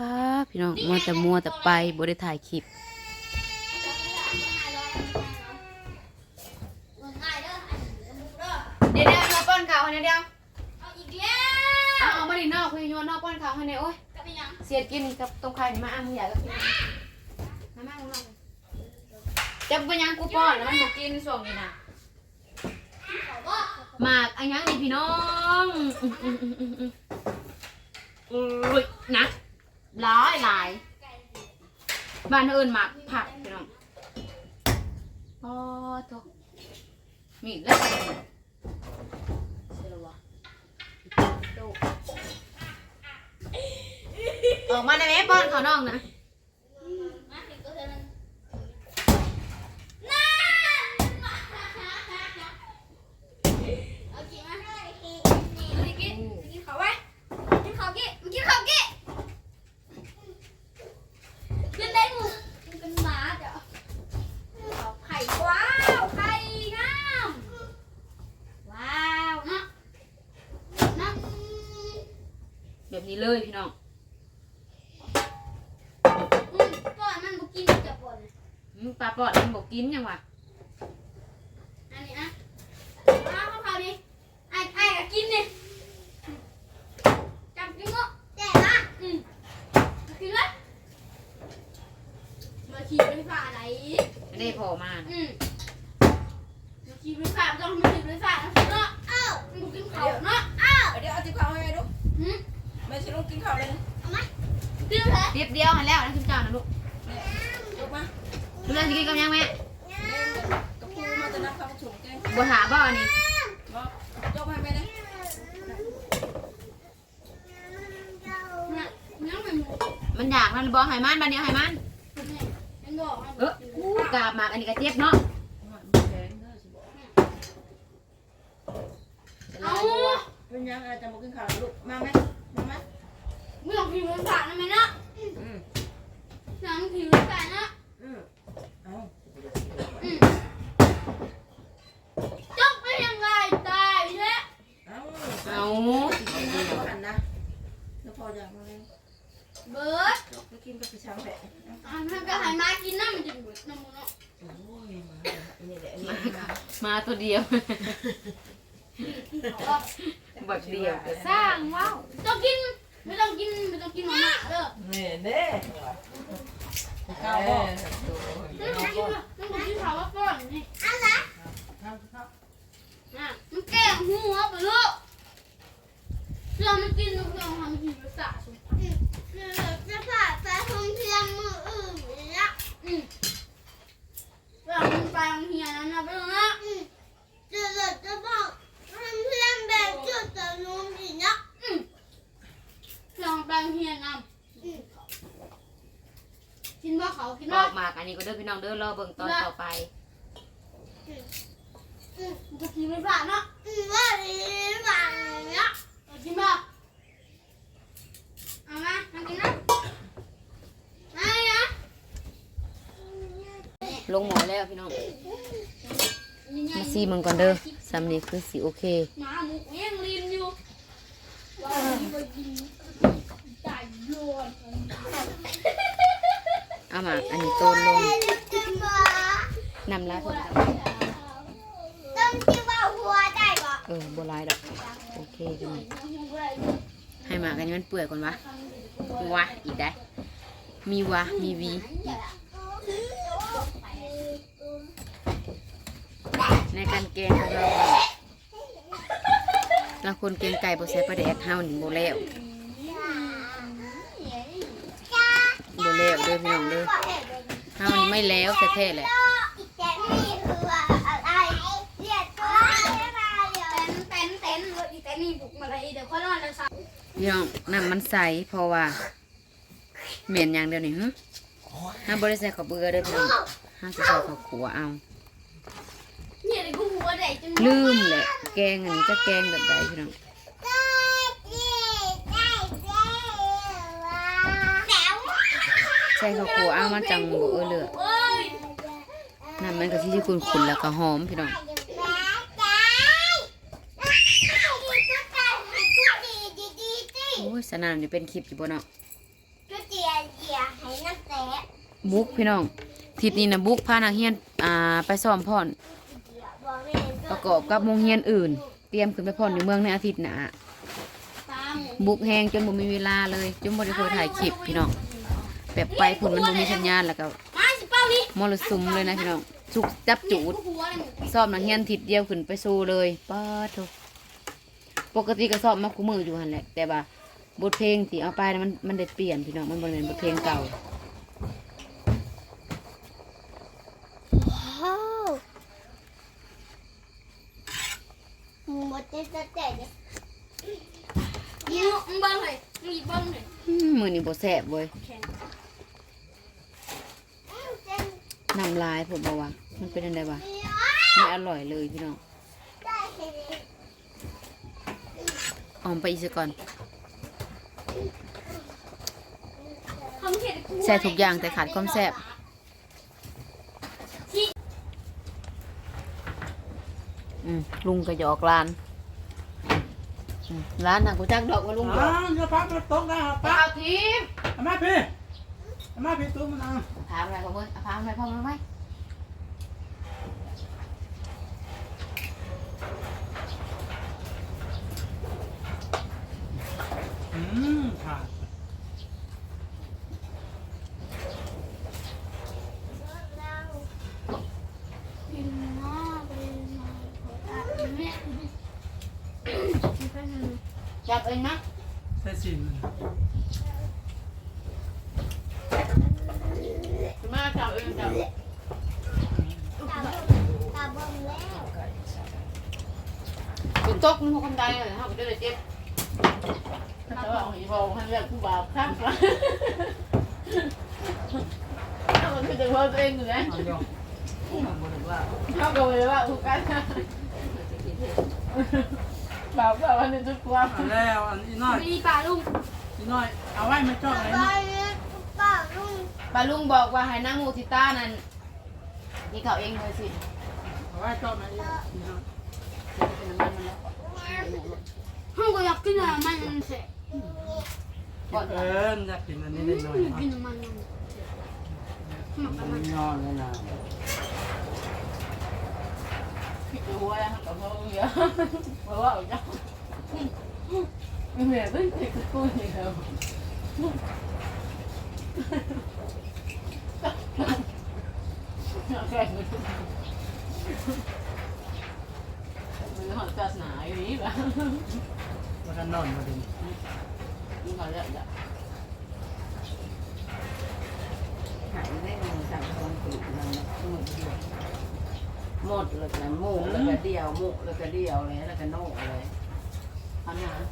ป้าพี่น้องมัวแต่มัวแต่ไปบ่ได้ถ่ายคลิปเดี๋ยวเดี๋ยวมาป้อนข้าวให้เดี๋ยวเอาอีกแล้วเอาเอามาดินอกคุยโยนนอกป้อนข้าวให้เนี่ยโอ้ยจะไปยังเสียดกินกับตรงไข่นี่มาอะมึงอยากก็กินมามามึงนอกจะไปยังกูป้อนแล้วมันบอกกินส่งนี่นะเขาบอกหมากอันยังนี่พี่น้องอืมอืมอืมอืมอืมอุ้ยหนัก หลายหลายบ้านเอิญหมากผักพี่น้องโอ้ทุกมีแล้วออกมาได้ไหมป้อนเขาน้องนะ มาถึงก็เธอนั่นนั่นเอากินมาเอาดิกินกินเขาไว้กินเขากี้กินเขากี้กินได้หมูเป็นหมาเดี๋ยวเอาไข่ว้าวไข่งามว้าวเนาะเนาะ แบบนี้เลยพี่น้องอืมก่อนมันบุกินจะปนอืมปลาปอดมันบอกกินยังวะอันนี้อะเอาเข้าเขาดิไอ้ไอ้ก็กินดิจับกินก็แจ่ละอืมกินเลยมาขี่ไฟฟ้าไหนไม่ได้พอมาอืมมาขี่ไฟฟ้าไม่ต้องมาขี่ไฟฟ้านะเนาะเอ้ามันบุกินเขาเนาะเอ้า เดี๋ยวเอาติ๊บข้าวให้แม่ดูหืม แม่ชิลุงกินข้าวเลยดื้อเลยเรียบเดียวหันแล้วนะคุณเจ้านะลูกยกมาคุณเล่นสกินกับยังแม่เล่นกับปูมาจะนับข้าวถุงแกงบัวหาบ่อนี่บอกยกมาให้แม่นะเนี่ยยังไม่หมดมันอยากมันบอกให้มันบันเดียวให้มันเนี่ยยังบอกว่าเอออู้กาบหมากอันนี้ก็เจ็บเนาะเอาเป็นยังอาจจะมากินข้าวลูกมาไหมมาไหม ไม่ต้องขี่ไฟฟ้านะแม่เนาะอืมยังขี่ไฟฟ้าเนาะอืมเอาอืมจบไปยังไงตายแล้วเอาเอากินน้ำขันนะแล้วพออย่างมาเลยเบิร์ดไปกินกับพี่ช้างแผลอ่านทำกระหายมากินน้ำมันจะเบิร์ดน้ำมันเนาะโอ้ยมานี่แหละนี่มามาตัวเดียวเอาบักเดียวก็สร้างว้าวต้องกินไม่ ต้องกินไม่ต้องกินหมาม่าเด้อนี่เด้ข้าวไม่ต้องกินไม่ต้องกินข้าวว่าก่อนนี่อะไรน่ะมันแกล้งหัวไปลูกเราไม่กินเราเราทำกินภาษาสุดจะผ่าไปท่องเที่ยวมืออื่นละอืมเรามันไปโรงเรียนแล้วนะไปโรงเรียน จะหลุดจะบอกท่องเที่ยวแบบจุดตะลุมอีกนะ เราไปโรงเรียนนำกินว่าเขา กินบว่าอกหมากอันนี้ก็เด้อพี่น้องเด้อรอเบิ่งตอนต่อไปจะกินไม่ผ่านเนาะว่าดีบ้างนะเอากินบ่เอามามากินนะมาเลยนะลงหมอแล้วพี่น้องมาซีมึงก่อนเด้อสำนี้คือสิโอเคหมาหมูยังลินอยู่ว่าดีไปกินตายโยน เอามาอันนี้โตนลงจะมนำลายผมต้องที่ว่าหัวได้ปะเออโบราณดอกโอเคพี่น้องให้มากันนี้มันเปื่อยก่อนวะวะอีกได้ มีวะมีวีในการแกงของเราเราคนแกงไก่บ่ใส่ปลาแดกเฮาหนี่งโบแล้วบ่ แล้วเด้อพี่น้องเด้อเฮานี่ไม่แล้วแท้ๆแหละอีกแต่นี่คือว่าอะไรเรียกตัวได้มาเดี๋ยวเต้นเต้นเต้นรถอีเต้นนี่บุกมาเลยเดี๋ยวค่อยนอนแล้วสักพี่น้องน้ำมันใสเพราะว่าเหม็นอย่างเดียวนี่ฮึห้ามบริใส่ข้าวเบื่อเด้อพี่น้องห้ามสิใส่ข้าวขัวเอาเนี่ยเดี๋ยวกูหัวแดกจนลืมแหละแกงอันนี้จะแกงแบบใดพี่น้อง ได้ดีได้ได้ว่าแล้ว ใส่ข้าวขัวเอามันจังบ่เออเลือเอ้ยน้ำมันก็ที่คุณขุนแล้วก็หอมพี่น้องแม่จ๋าดีก็ได้ดีดีดีดีโอ้ยสนานนี่เป็นคลิปอยู่บ่เนาะก็ดียให้น้ำแตะบุกพี่น้องทิศนี้นะบุกพานักเรียนอ่าไปซ้อมพ่อนประกอบกับโรงเรียนอื่น เตรียมขึ้นไปพ่อนอยู่เมืองในอาทิตย์หน้าบุกแหงจนบ่มีเวลาเลยจนบ่ได้เคยถ่ายคลิปพี่น้อง แบบไปผลมันบ่มีสัญญาณแล้วก็มาสิเป้านี่มรสุมเลยนะพี่น้องสุกจับจูดหัวเลยหมูสอบนักเรียนทิศเดียวขึ้นไปสู้เลยป้าโทปกติก็สอบมาคู่มืออยู่หั่นแหละแต่ว่าบทเพลงที่เอาไปน่ะมันมันได้เปลี่ยนพี่น้องมันบ่แม่นบทเพลงเก่าว้าวหมดจะจะแตะเนี่ยมึงมึงเบิ้งเลยมึงหยิบเบิ้งเลยอืมมื้อนี้บ่แซ่บเว้ย แข็ง น้ำลายผมบอกว่า มันเป็นอะไรวะไม่อร่อยเลยพี่น้องเออมไปอีกสักก่อนคำเห็ดแซ่บทุกอย่างแต่ขาดความแซ่บอืมลุงก็หยอกร้านอืมร้านน่ะกูจักดอกว่าลุงหยอ้าอกวจะพักมาตกได้ครับปป้าลาทิพย์เอามาพี่เอามาพี่ตุ้มมันเอาถามอะไรพ่อเพื่อนเอาถามอะไรพ่อมาไหมอืมขาดกินมากเลยมาแม่จับเองนะใส่สิน มาจับเองจับตาบอมแล้วกูตกมันคนใดเลยเขาก็จะได้เจ็บแต่ว่าอีพอเขาเรียกกูบาปข้างกันถ้ามันคือจะว่าตัวเองอยู่นะเอายกมันบ่ได้าเขาก็เลยว่าอุกันบาปแบบว่าในทุกความเอาแล้วอันนี้น้อยมีป่าลุงอีน้อยเอาไว้มาจอดเลย ปาลุงบอกว่าให้นั่งมูทิต้านั่นนี่เขาเองเลยสิเอาไว้จอดไหนอีน้อยเป็นน้ำมันมันแล้วห้องก็อยากกินอะไรมันเสร็จก่อนเอิญอยากกินอันนี้ได้หน่อยอยากกินมันมันมันนอนแล้วนะพี่จะหัวยังกับพ่อเยอะเพราะว่าเจ้าเหนื่อยเป็นติดกูอยู่แล้ว แข่งกันมันหอดศาสนาอย่างนี้แบบมันก็นอนมาดินี่เขาจะจะหายได้เงินจากคนติดมันหมดเดียวหมดเลยกันหมูแล้วก็เดียวหมูแล้วก็เดียวเลยแล้วก็โน่เลยทำอย่างนั้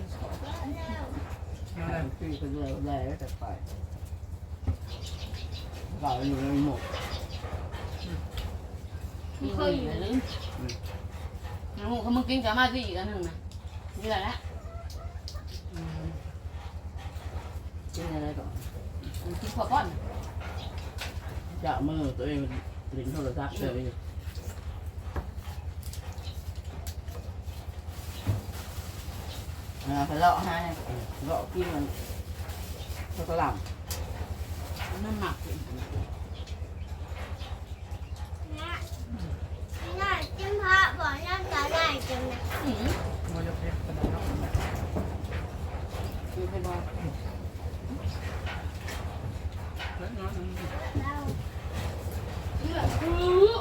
นเป็นสองนั่นแหละปีก็เลยเลยแล้วแต่ไปเราอยู่ในหมกมีเคยอยู่เลยน้องเขามึงกินกับมาที่อีกอันหนึ่งนะนี่แหละกินอะไรก่อนมันกินพอก้อนจะมือตัวเองลิ้นโทรศัพท์เลย อ่าไปเลาะให้เลาะกินมันช็อกโกแลต มันหมัก นะน่าจิ้มพระบอกน่าจะได้จังนะ อืม มันจะเผ็ดขนาดนั้น คือเป็นว่า แล้วนอน เรา เลือดรู้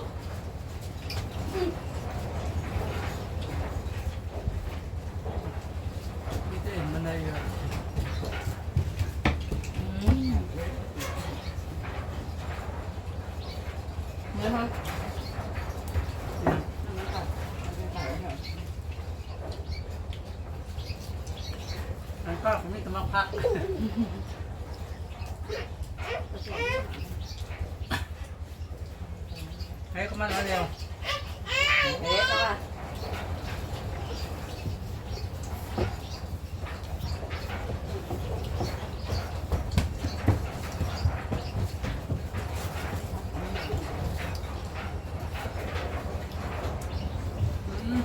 นี่จะเห็นมันได้เยอะ อืมเนื้อมัน มันก็ไน้องมาพักห้เขามาแล้วเร็ว เอ๊ะก็ว่า อืม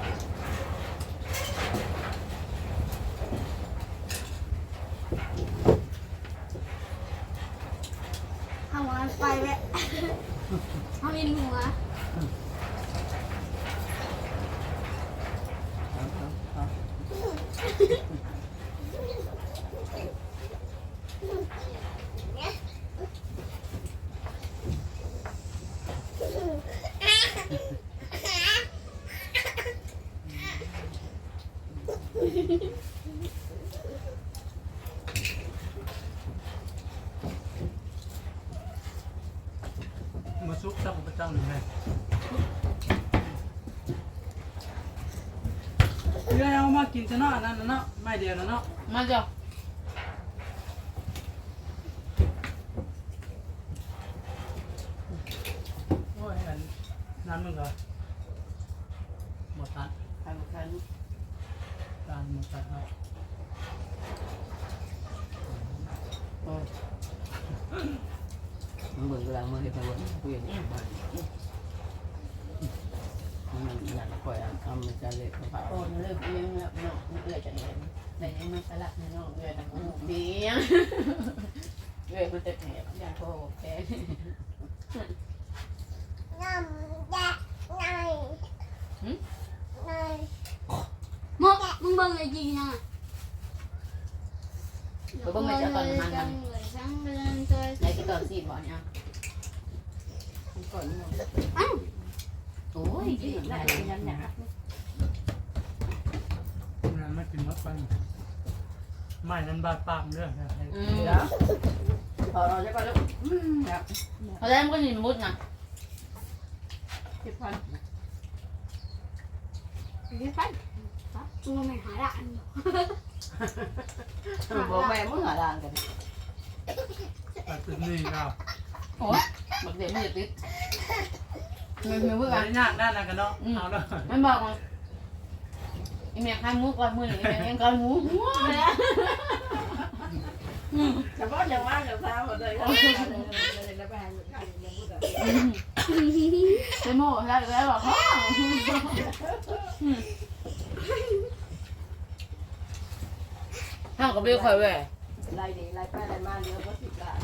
มาซุกจับประจังหนึ่งไงเดี๋ยวเอามา กินซะเนาะอันนั่นน่ะเนาะไม่เดียวนะเนาะมาจ้ะโอ้ยอันนั่นมันก็หมดตัดทำคันการหมดตัดครับมันเบิ่งกลางมือให้ไปเบิ่งคุยกันบ้าน มันอยากคอยเอามันจะเล็กกระเป๋าโอนเลิกเลี้ยงแล้วเนาะเอื้อยจะเลี้ยงแต่ยังไม่สลับนะเนาะเอื้อยนะดีอะเอื้อยมันจะแถบอยางโคแค่น้ำแดงไงไงมกมึงเบิ่งไอ้จีน่ะเพิ่งมาจากตอนมันมันเลยทั้งเดือนเลยในที่ตอนซีดบ่เนี่ยก่อนหมด โอ้ยดีได้ได้ยันหยาบมันไม่กินมดไปไม่นั้นบาดปากเรื่องอะไรอืมเดี๋ยวพอเราจะก็แล้วอืมครับเพราะฉะนั้นมันก็ยินมุดนะสิบพันเดี๋ยวไปมึงไม่หาละอันบอกแม่มึงหาด่านกันแต่ตึกนี่ก็โอ้ยบักเดี๋ยวมันจะติด ไม่ไม่เบื่อไม่ยากด้านนั้นกันเนาะเอาเลยมันบอกว่าไอเมียข้ามมุกก่อนมือหนึ่งไอเมียยังก่อนหมูหัวเลยแต่ว่าอย่างว่าอย่างซ้ำหมดเลยครับไปโม่แล้วแล้วบอกเขาห้ามกับเบี้ยคอยแหวไล่ดีไล่ไปไล่มาเดี๋ยวก็สิบล้าน